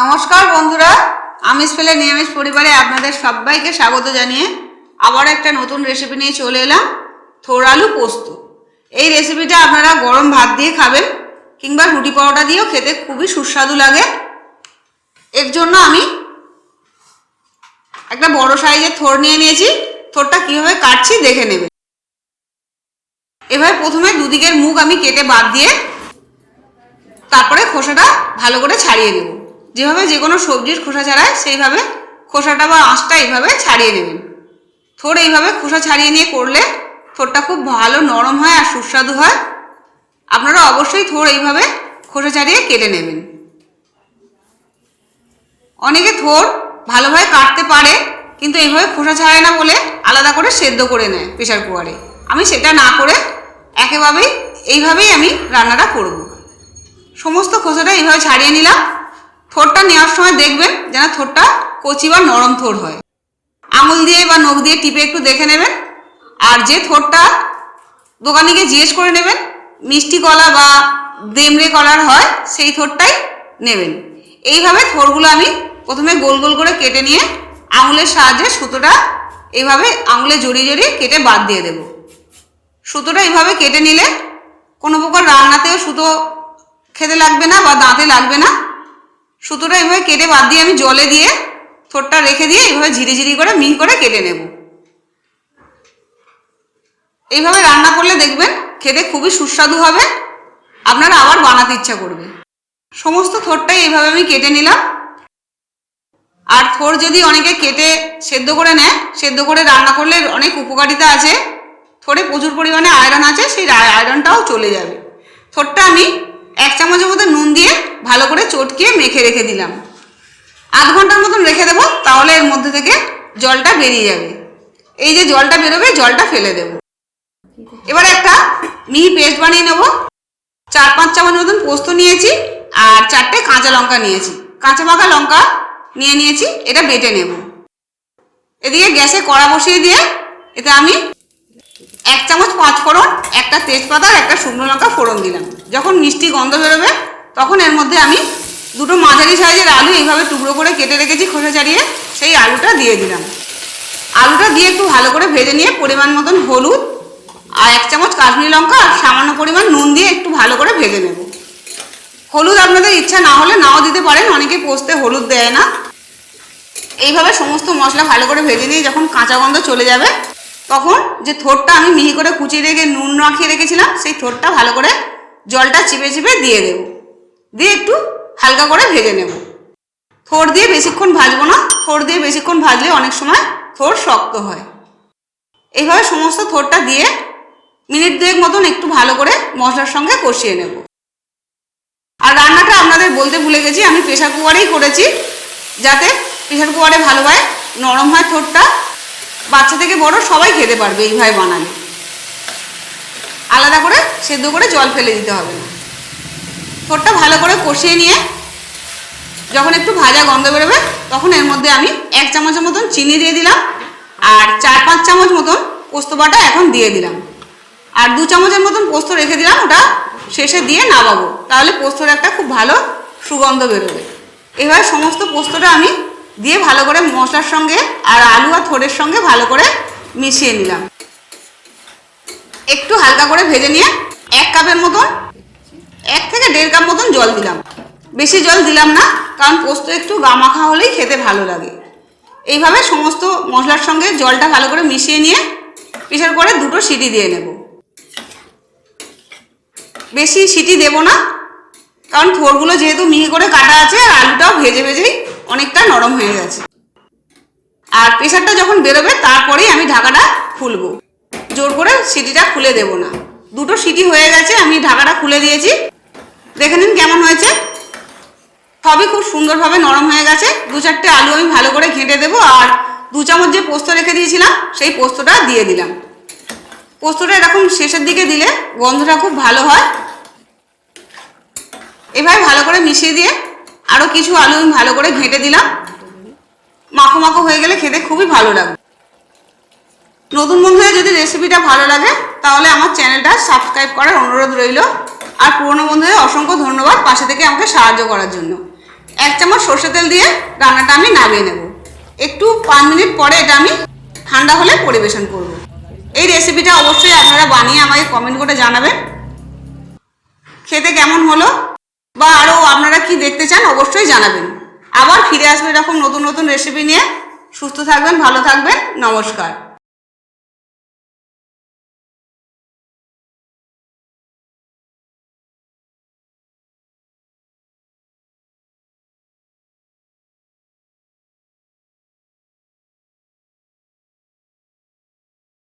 নমস্কার বন্ধুরা আমিষ ফেলে নিরামিষ পরিবারে আপনাদের সবাইকে স্বাগত জানিয়ে আবার একটা নতুন রেসিপি নিয়ে চলে এলাম থোর আলু পোস্ত। এই রেসিপিটা আপনারা গরম ভাত দিয়ে খাবেন কিংবা রুটি পরোটা দিয়েও খেতে খুবই সুস্বাদু লাগে। এর জন্য আমি একটা বড় সাইজের থোর নিয়ে নিয়েছি থোরটা কীভাবে কাটছি দেখে নেবে এভাবে প্রথমে দুদিকের মুখ আমি কেটে বাদ দিয়ে তারপরে খোসাটা ভালো করে ছাড়িয়ে নেব। যেভাবে যে কোনো সবজির খোসা ছাড়ায় সেইভাবে খোসাটা বা আঁশটা এইভাবে ছাড়িয়ে নেবেন। থোর এইভাবে খোসা ছাড়িয়ে নিয়ে করলে থোরটা খুব ভালো নরম হয় আর সুস্বাদু হয়। আপনারা অবশ্যই থোর এইভাবে খোসা ছাড়িয়ে কেটে নেবেন। অনেকে থোর ভালোভাবে কাটতে পারে, কিন্তু এইভাবে খোসা ছাড়ায় না বলে আলাদা করে সেদ্ধ করে নেয় প্রেশার কুকারে। আমি সেটা না করে একেভাবেই এইভাবেই আমি রান্নাটা করব। সমস্ত খোসাটা এইভাবে ছাড়িয়ে নিলাম। থোরটা নেওয়ার সময় দেখবেন যেন থোরটা কচি বা নরম থোর হয়। আঙুল দিয়ে বা নখ দিয়ে টিপে একটু দেখে নেবেন। আর যে থোরটা দোকানে গিয়ে জিজ্ঞেস করে নেবেন, মিষ্টি কলা বা দেমড়ে কলার হয়, সেই থোরটাই নেবেন। এইভাবে থোরগুলো আমি প্রথমে গোল গোল করে কেটে নিয়ে আঙুলের সাহায্যে সুতোটা এইভাবে আঙুলে জড়িয়ে জড়িয়ে কেটে বাদ দিয়ে দেব। সুতোটা এইভাবে কেটে নিলে কোনো প্রকার রান্নাতেও সুতো খেতে লাগবে না বা দাঁতে লাগবে না। সুতোটা এইভাবে কেটে বাদ দিয়ে আমি জলে দিয়ে থোরটা রেখে দিয়ে এইভাবে ঝিরি ঝিরি করে মিহি করে কেটে নেব। এইভাবে রান্না করলে দেখবেন খেতে খুবই সুস্বাদু হবে। আপনারা আবার বানাতে ইচ্ছা করবে। সমস্ত থোরটাই এইভাবে আমি কেটে নিলাম। আর থোর যদি অনেকে কেটে সেদ্ধ করে নেয়, সেদ্ধ করে রান্না করলে অনেক উপকারিতা আছে। থোরে প্রচুর পরিমাণে আয়রন আছে, সেই আয়রনটাও চলে যাবে। থোরটা আমি এক চামচের মধ্যে নুন ভালো করে চটকিয়ে মেখে রেখে দিলাম। আধ ঘণ্টার মতন রেখে দেবো, তাহলে এর মধ্যে থেকে জলটা বেরিয়ে যাবে। এই যে জলটা বেরোবে, জলটা ফেলে দেব। এবার একটা মিহি পেস্ট বানিয়ে নেব। চার পাঁচ চামচ মতন পোস্ত নিয়েছি, আর চারটে কাঁচা লঙ্কা নিয়েছি। কাঁচা পাকা লঙ্কা নিয়ে নিয়েছি, এটা বেটে নেব। এদিকে গ্যাসে কড়া বসিয়ে দিয়ে, এতে আমি এক চামচ পাঁচ ফোড়ন একটা তেজপাতা আর একটা শুকনো লঙ্কা ফোড়ন দিলাম। যখন মিষ্টি গন্ধ বেরোবে তখন এর মধ্যে আমি দুটো মাঝারি সাইজের আলু এইভাবে টুকরো করে কেটে রেখেছি খোসা ছাড়িয়ে, সেই আলুটা দিয়ে দিলাম। আলুটা দিয়ে একটু ভালো করে ভেজে নিয়ে পরিমাণ মতন হলুদ আর এক চামচ কাশ্মীরি লঙ্কা আর সামান্য পরিমাণ নুন দিয়ে একটু ভালো করে ভেজে নেব। হলুদ আপনাদের ইচ্ছা না হলে নাও দিতে পারেন, অনেকে পোস্তে হলুদ দেয় না। এইভাবে সমস্ত মশলা ভালো করে ভেজে নিয়ে যখন কাঁচা গন্ধ চলে যাবে, তখন যে থোরটা আমি মিহি করে কুচিয়ে রেখে নুন রাখিয়ে রেখেছিলাম, সেই থোরটা ভালো করে জলটা চিপে চিপে দিয়ে দেব। দিয়ে একটু হালকা করে ভেজে নেব। থোর দিয়ে বেশিক্ষণ ভাজবো না। থোর দিয়ে বেশিক্ষণ ভাজলে অনেক সময় থোর শক্ত হয়। এইভাবে সমস্ত থোরটা দিয়ে মিনিট দুয়েক মতন একটু ভালো করে মশলার সঙ্গে কষিয়ে নেব। আর রান্নাটা আপনাদের বলতে ভুলে গেছি, আমি প্রেশার কুকারেই করেছি, যাতে প্রেশার কুকারে ভালোভাবে নরম হয় থোরটা বাচ্চা থেকে বড় সবাই খেতে পারবে এইভাবে বানালে। আলাদা করে সেদ্ধ করে জল ফেলে দিতে হবে না। থোরটা ভালো করে কষিয়ে নিয়ে যখন একটু ভাজা গন্ধ বেরোবে, তখন এর মধ্যে আমি এক চামচের মতন চিনি দিয়ে দিলাম আর চার পাঁচ চামচ মতন পোস্ত বাটা এখন দিয়ে দিলাম। আর দু চামচের মতন পোস্ত রেখে দিলাম, ওটা শেষে দিয়ে নামাবো। তাহলে পোস্তর একটা খুব ভালো সুগন্ধ বেরোবে। এবার সমস্ত পোস্তটা আমি দিয়ে ভালো করে মশলার সঙ্গে আর আলু আর থোড়ের সঙ্গে ভালো করে মিশিয়ে নিলাম। একটু হালকা করে ভেজে নিয়ে এক কাপের মতন এক থেকে দেড় কাপ মতন জল দিলাম। বেশি জল দিলাম না, কারণ পোস্ত একটু গামাখা হলেই খেতে ভালো লাগে। এইভাবে সমস্ত মশলার সঙ্গে জলটা ভালো করে মিশিয়ে নিয়ে প্রেশার করে দুটো সিটি দিয়ে নেব। বেশি সিটি দেব না, কারণ থোরগুলো যেহেতু মিহি করে কাটা আছে আর আলুটাও ভেজে ভেজেই অনেকটা নরম হয়ে গেছে। আর প্রেশারটা যখন বেরোবে তারপরেই আমি ঢাকাটা খুলবো। জোর করে সিটিটা খুলে দেব না। দুটো সিটি হয়ে গেছে, আমি ঢাকাটা খুলে দিয়েছি। দেখে নিন কেমন হয়েছে। সবই খুব সুন্দরভাবে নরম হয়ে গেছে। দু চারটে আলু আমি ভালো করে ঘেঁটে দেবো আর দু চামচ যে পোস্ত রেখে দিয়েছিলাম, সেই পোস্তটা দিয়ে দিলাম। পোস্তটা এরকম শেষের দিকে দিলে গন্ধটা খুব ভালো হয়। এভাবে ভালো করে মিশিয়ে দিয়ে আরও কিছু আলু আমি ভালো করে ঘেঁটে দিলাম। মাখো মাখো হয়ে গেলে খেতে খুবই ভালো লাগবে। নতুন বন্ধুদের যদি রেসিপিটা ভালো লাগে, তাহলে আমার চ্যানেলটা সাবস্ক্রাইব করার অনুরোধ রইল। আর পুরনো বন্ধুদের অসংখ্য ধন্যবাদ পাশে থেকে আমাকে সাহায্য করার জন্য। এক চামচ সর্ষে তেল দিয়ে রান্নাটা আমি নামিয়ে নেব। একটু পাঁচ মিনিট পরে এটা আমি ঠান্ডা হলে পরিবেশন করব। এই রেসিপিটা অবশ্যই আপনারা বানিয়ে আমাকে কমেন্ট করে জানাবেন। খেতে কেমন হলো? বা আরও আপনারা কি দেখতে চান অবশ্যই জানাবেন। আবার ফিরে আসবে এরকম নতুন নতুন রেসিপি নিয়ে। সুস্থ থাকবেন, ভালো থাকবেন, নমস্কার।